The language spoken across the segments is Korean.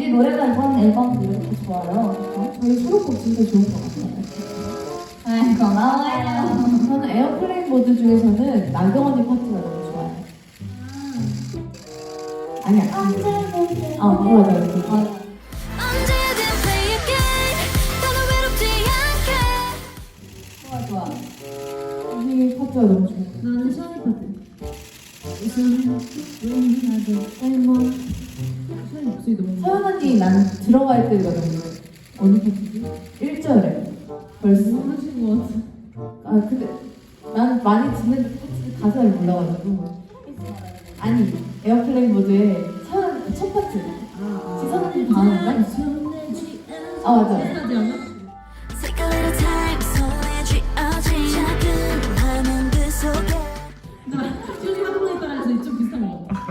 우리 노래가 이번 앨범도 이렇게 좋아요. 어? 저희 수록곡 진짜 좋은 것 같아요. 아, 고마워요. 저는 에어플레인 모드 중에서는 나경 언니 파트가 너무 좋아요. 아니야. 아, 맞아. 맞아. 언제든 play again 나는 외롭지 않게 좋아, 좋아. 언니 파트가 너무 좋아요. 나는 샤니 파트. 서연 언니 난 들어갈 때가 너무. 어느 파트지? 1절에. 벌써. 하신 것 같아. 아, 근데 난 많이 듣는 파트 가사를 몰라가지고. 아니, 에어플레인 모드에 서연 첫 파트. 지선 언니 다음인가? 아, 맞아.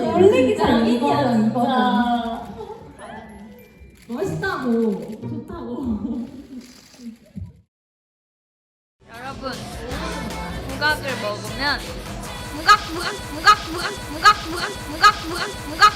네. 저 놀래기 장인이야, 진짜. 멋있다고 좋다고 여러분 부각을 먹으면 부각 부각 부각 부각 부각 부각 부각 부각